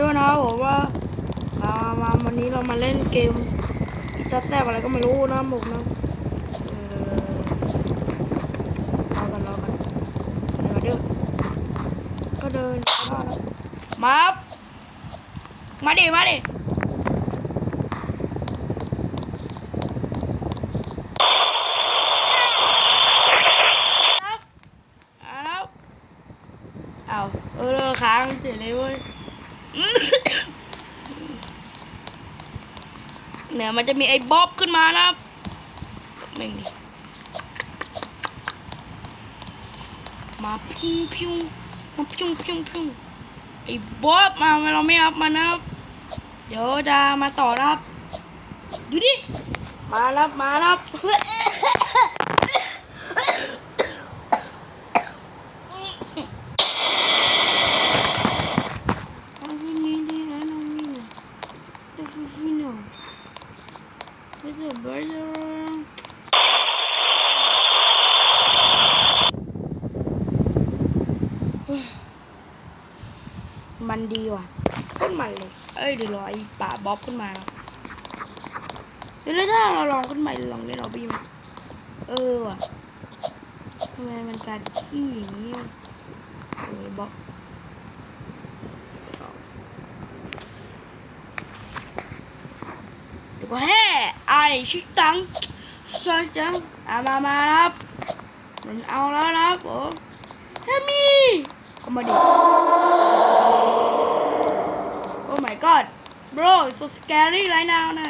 ด้วยนะผมว่ามามาวันนี้เรามาเล่นเกมอีตัสแซบอะไรก็ไม่รู้นะหมนะเออรอกันรอกันเดี๋ยวเดี๋ยวก็เดินเข้าแล้วมามาดิมาดิครับเอาแล้วเอาเออค้างเสียเลยเว้ย เนี่ยมันจะมีไอ้บ๊อบขึ้นมานะครับแม่งดิมาพิ้งพิ้งมาพิ้งพิ้งพิ้งไอ้บ๊อบมาเราไม่อัพมานะครับ เดี๋ยวจะมาต่อนะครับ ดูดิ มาแล้วมาแล้วเอาที่นี่ดิเอาน้องวิน This is Vino. It's a burger. มันดีว่ะขึ้นมันเลยเอ้ยเดี๋ยวรอไอ้ป่าบ๊อบขึ้นมานะเดี๋ยวแล้วถ้าเราลองขึ้นมาลองเล่นเอาบีไหมเออว่ะทำไมมัน ก็แห่ไอชิตังชอยจังอามามาครับมันเอาแล้วนะครับผมแฮมมี่เอามาดิ Oh my god bro so scary right now นะ